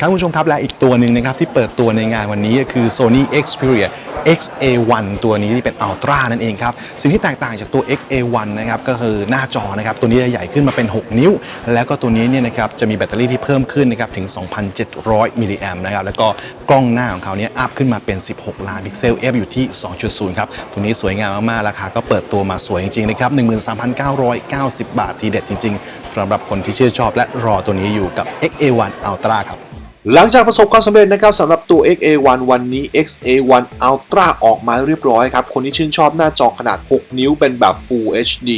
ครับคุณผู้ชมครับและอีกตัวหนึ่งนะครับที่เปิดตัวในงานวันนี้ก็คือ Sony Xperia XA1 ตัวนี้ที่เป็น Ultra นั่นเองครับ สิ่งที่แตกต่างจากตัว XA1 นะครับก็คือหน้าจอนะครับตัวนี้จะใหญ่ขึ้นมาเป็น 6 นิ้ว แล้วก็ตัวนี้เนี่ยนะครับจะมีแบตเตอรี่ที่เพิ่มขึ้นนะครับถึง 2,700 มิลลิแอมนะครับแล้วก็กล้องหน้าของเขาเนี่ยอัพขึ้นมาเป็น 16 ล้านพิกเซล f อยู่ที่ 2.0 ครับตัวนี้สวยงามมากๆราคาก็เปิดตัวมาสวยจริงๆนะครับ13,990 บาททีเด็ดจริงๆสำหรับคนที่ชื่นชอบและรอตัวนี้อยู่กับ XA1 Ultra ครับ หลังจากประสบความสำเร็จนะครับสำหรับตัว XA1 วันนี้ XA1 Ultra ออกมาเรียบร้อยครับ คนที่ชื่นชอบหน้าจอขนาด 6 นิ้วเป็นแบบ Full HD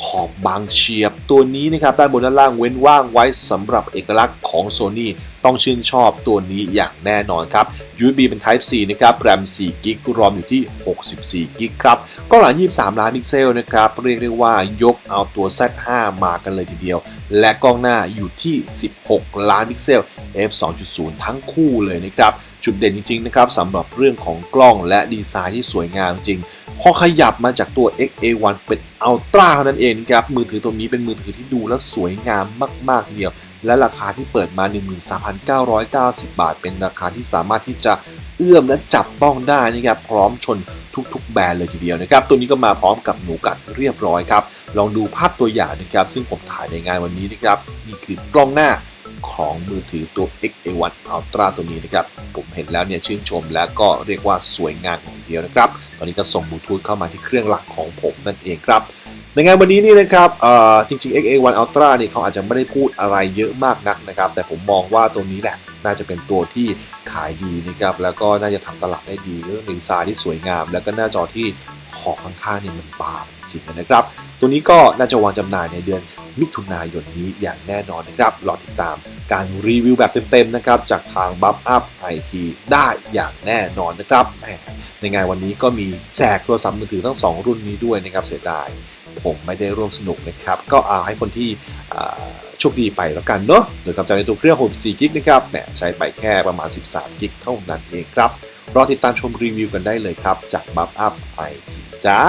ขอบบางเฉียบ ตัวนี้นะครับด้านบนด้านล่างเว้นว่างไว้สำหรับเอกลักษณ์ของ Sony ต้องชื่นชอบตัวนี้อย่างแน่นอนครับ USB เป็น Type C นะครับแรม4 g b รอมอยู่ที่ 64 g b ครับกล้องหลัง 23 ล้านพิกเซลนะครับ เรียกได้ว่ายกเอาตัว Z5 มากันเลยทีเดียว และกล้องหน้าอยู่ที่ 16 ล้านพิกเซล f 2.0 ทั้งคู่เลยนะครับ จุดเด่นจริงๆนะครับสำหรับเรื่องของกล้องและดีไซน์ที่สวยงามจริงพอขยับมาจากตัว XA1 เป็น Ultra เท่านั้นเองครับ มือถือตัวนี้เป็นมือถือที่ดูแล้วสวยงามมากๆเดียว และราคาที่เปิดมา 13,990 บาท เป็นราคาที่สามารถที่จะเอื้อมและจับต้องได้นะครับพร้อมชนทุกๆ แบรนด์เลยทีเดียวนะครับ ตัวนี้ก็มาพร้อมกับหนูกัดเรียบร้อยครับ ลองดูภาพตัวอย่างนะครับ ซึ่งผมถ่ายในงานวันนี้นะครับ นี่คือกล้องหน้าของมือถือตัว XA1 Ultra ตัวนี้นะครับ ผมเห็นแล้วเนี่ยชื่นชมและก็เรียกว่าสวยงามทีเดียวนะครับ ตอนนี้ก็ส่งบลูทูธเข้ามาที่เครื่องหลักของผมนั่นเองครับ ในงานวันนี้นี่นะครับเอ่อจริงๆ XA1 Ultra นี่เขาอาจจะไม่ได้พูดอะไรเยอะมากนักนะครับ แต่ผมมองว่าตัวนี้แหละน่าจะเป็นตัวที่ขายดีนะครับแล้วก็น่าจะทำตลาดได้ดีเรื่องดีไซน์ที่สวยงาม แล้วก็หน้าจอที่ขอบข้างๆเนี่ยมันบางจริงนะครับ ตัวนี้ก็น่าจะวางจำหน่ายในเดือนมิถุนายนนี้อย่างแน่นอนนะครับรอติดตามการรีวิวแบบเต็มๆนะครับจากทางบัฟอัพไอทีได้อย่างแน่นอนนะครับในงานวันนี้ก็มีแจกโทรศัพท์มือถือทั้ง 2 รุ่นนี้ด้วยนะครับเสียดาย ผมไม่ได้ร่วมสนุกนะครับ ก็เอาให้คนที่โชคดีไปแล้วกันเนาะโดยกำจัดในตัวเครื่อง64กิกนะครับแหมใช้ไปแค่ประมาณ 13กิกเท่านั้นเองครับรอติดตามชมรีวิวกันได้เลยครับ จากบัฟอัพไอทีจ้า